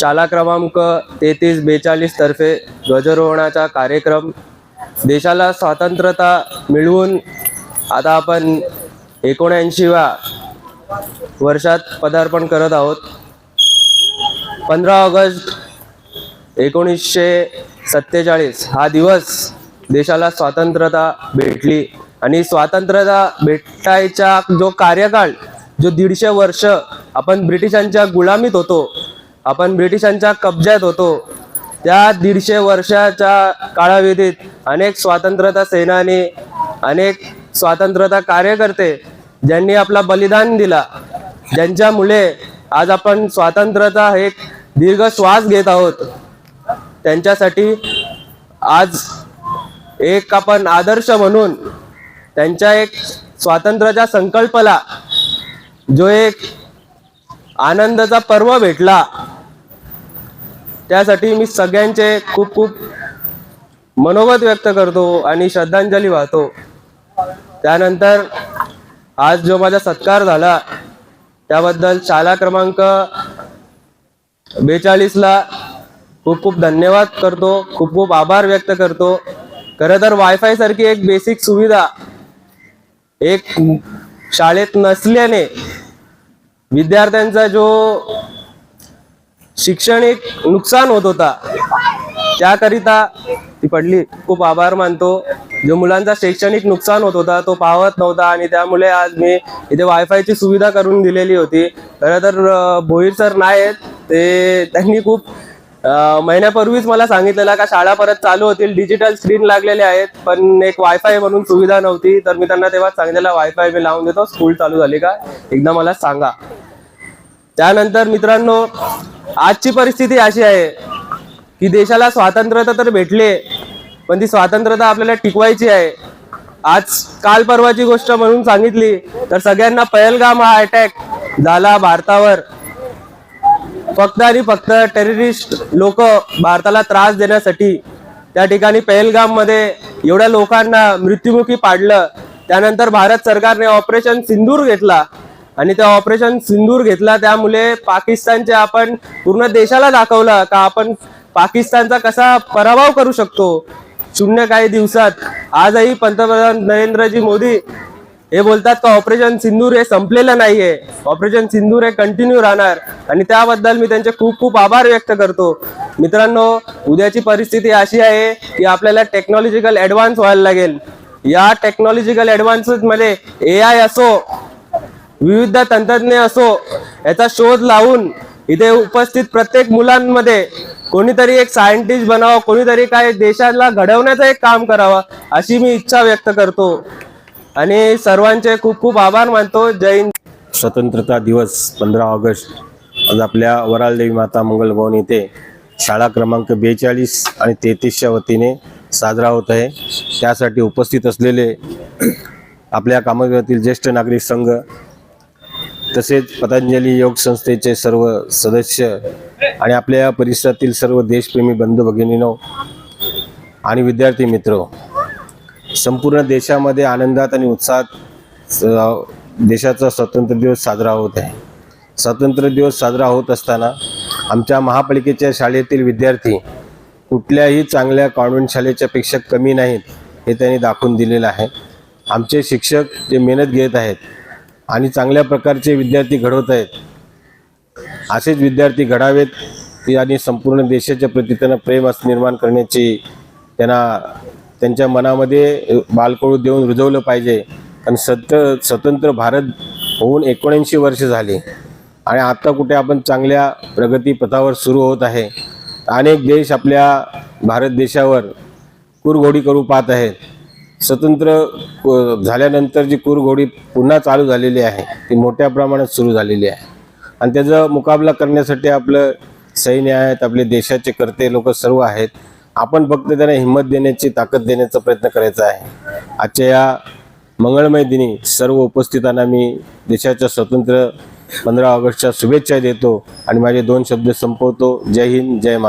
शाला क्रमांक तेहतीस बेचाळीस तर्फे ध्वजारोहणाचा कार्यक्रम. देशाला स्वातंत्र्यता मिळवून आता आपण एकोणऐंशीव्या वर्षात पदार्पण करत आहोत. पंधरा ऑगस्ट एकोणीसशे सत्तेचाळीस हा दिवस देशाला स्वातंत्र्यता भेटली आणि स्वातंत्र्यता भेटायचा जो कार्यकाळ जो दीडशे वर्ष आपण ब्रिटिशांच्या गुलामीत होतो आपण ब्रिटिशांच्या कब्जात होतो. त्या दीडशे वर्षाच्या काळाविधीत अनेक स्वातंत्र्यता सेनानी अनेक स्वातंत्र्यता कार्यकर्ते ज्यांनी आपला बलिदान दिला ज्यांच्यामुळे आज आपण स्वातंत्र्यता एक दीर्घ श्वास घेत आहोत. त्यांच्यासाठी आज एक आपण आदर्श म्हणून त्यांच्या एक स्वातंत्र्याच्या संकल्पला जो एक आनंदाचा पर्व भेटला. त्यासाठी मी सगळ्यांचे खूप खूप मनोगत व्यक्त करतो आणि श्रद्धांजली वाहतो. त्यानंतर आज जो माझा सत्कार झाला त्याबद्दल शाळा क्रमांक बेचाळीसला खूप खूप धन्यवाद करतो खूप खूप आभार व्यक्त करतो. खरं तर वायफाय सारखी एक बेसिक सुविधा एक शाळेत नसल्याने विद्यार्थ्यांचा जो शैक्षणिक नुकसान होत होता. त्याकरिता ती पडली. खूप आभार मानतो. जो मुलांचा शैक्षणिक नुकसान होत होता तो पावत नव्हता आणि त्यामुळे आज मी इथे वायफायची सुविधा करून दिलेली होती. खरं तर भोईर सर नाही आहेत ते त्यांनी खूप महिन्यापूर्वीच मला सांगितलेलं का शाळा परत चालू होतील. डिजिटल स्क्रीन लागलेले आहेत पण एक वायफाय म्हणून सुविधा नव्हती. तर मी त्यांना तेव्हा सांगितलेलं वायफाय मी लावून देतो. स्कूल चालू झाली का? एकदा मला सांगा. त्यानंतर मित्रांनो आजची परिस्थिती अशी आहे की देशाला स्वातंत्र्यता तर भेटले पण ती स्वातंत्र्यता आपल्याला टिकवायची आहे. आज काल परवाची गोष्ट म्हणून सांगितली तर सगळ्यांना पहलगाम हा अटॅक झाला भारतावर. फक्त आणि फक्त टेररिस्ट लोक भारताला त्रास देण्यासाठी त्या ठिकाणी पहलगाममध्ये एवढ्या लोकांना मृत्युमुखी पाडलं. त्यानंतर भारत सरकारने ऑपरेशन सिंदूर घेतला. आणि त्या ऑपरेशन सिंदूर घेतला त्यामुळे पाकिस्तानचे आपण पूर्ण देशाला दाखवलं का आपण पाकिस्तानचा कसा पराभव करू शकतो? शून्य काही दिवसात. आजही पंतप्रधान नरेंद्रजी मोदी हे बोलतात का ऑपरेशन सिंदूर हे संपलेलं नाहीये. ऑपरेशन सिंदूर हे कंटिन्यू राहणार. आणि त्याबद्दल मी त्यांचे खूप खूप आभार व्यक्त करतो. मित्रांनो उद्याची परिस्थिती अशी आहे की आपल्याला टेक्नॉलॉजिकल ऍडव्हान्स व्हायला लागेल. या टेक्नॉलॉजिकल ऍडव्हान्सेस मध्ये ए आय असो विविध तंत्रज्ञ असो याचा शोध लावून इथे उपस्थित प्रत्येक मुलांमध्ये कोणीतरी एक सायंटिस्ट बनावं कोणीतरी काय देशाला घडवण्याचं एक काम करावं अशी मी इच्छा व्यक्त करतो. आणि सर्वांचे खूप खूप आभार मानतो. जय हिंद. स्वतंत्रता दिवस पंधरा ऑगस्ट. आज आपल्या वरालदेवी माता मंगल भवन येथे शाळा क्रमांक बेचाळीस आणि तेहतीसच्या वतीने साजरा होत आहे. त्यासाठी उपस्थित असलेले आपल्या कामगारातील ज्येष्ठ नागरिक संघ तसेच पतंजली योग संस्थेचे सर्व सदस्य आणि आपल्या परिसरातील सर्व देशप्रेमी बंधू भगिनीनो आणि विद्यार्थी मित्र संपूर्ण देशामध्ये आनंदात आणि उत्साहात स- देशाचा स्वातंत्र्य दिवस साजरा होत आहे. स्वातंत्र्य दिवस साजरा होत असताना आमच्या महापालिकेच्या शाळेतील विद्यार्थी कुठल्याही चांगल्या कॉन्व्हेंट शाळेच्या पेक्षा कमी नाहीत हे त्यांनी दाखवून दिलेलं आहे. आमचे शिक्षक जे मेहनत घेत आहेत आणि चांगल्या प्रकारचे विद्यार्थी घडवत आहेत. असेच विद्यार्थी घडावेत आणि संपूर्ण देशाच्या प्रती त्यांना प्रेम असं निर्माण करण्याची त्यांना त्यांच्या मनामध्ये बालकडू देऊन रुजवलं पाहिजे. कारण सत्य स्वतंत्र भारत होऊन एकोणऐंशी वर्ष झाली. आणि आत्ता कुठे आपण चांगल्या प्रगतीपथावर सुरू होत आहे. अनेक देश आपल्या भारत देशावर कुरघोडी करू पाहत आहेत. स्वतंत्र झाल्यानंतर जी कुरघोडी पुन्हा चालू झालेली आहे ती मोठ्या प्रमाणात सुरू झालेली आहे. आणि त्याचा मुकाबला करण्यासाठी आपलं सैन्य आहेत आपले देशाचे कर्ते लोक सर्व आहेत. आपण फक्त त्यांना हिंमत देण्याची ताकद देण्याचा प्रयत्न करायचा आहे. आजच्या या मंगळमय दिनी सर्व उपस्थितांना मी देशाच्या स्वतंत्र पंधरा ऑगस्टच्या शुभेच्छा देतो आणि माझे दोन शब्द संपवतो. जय हिंद जय मा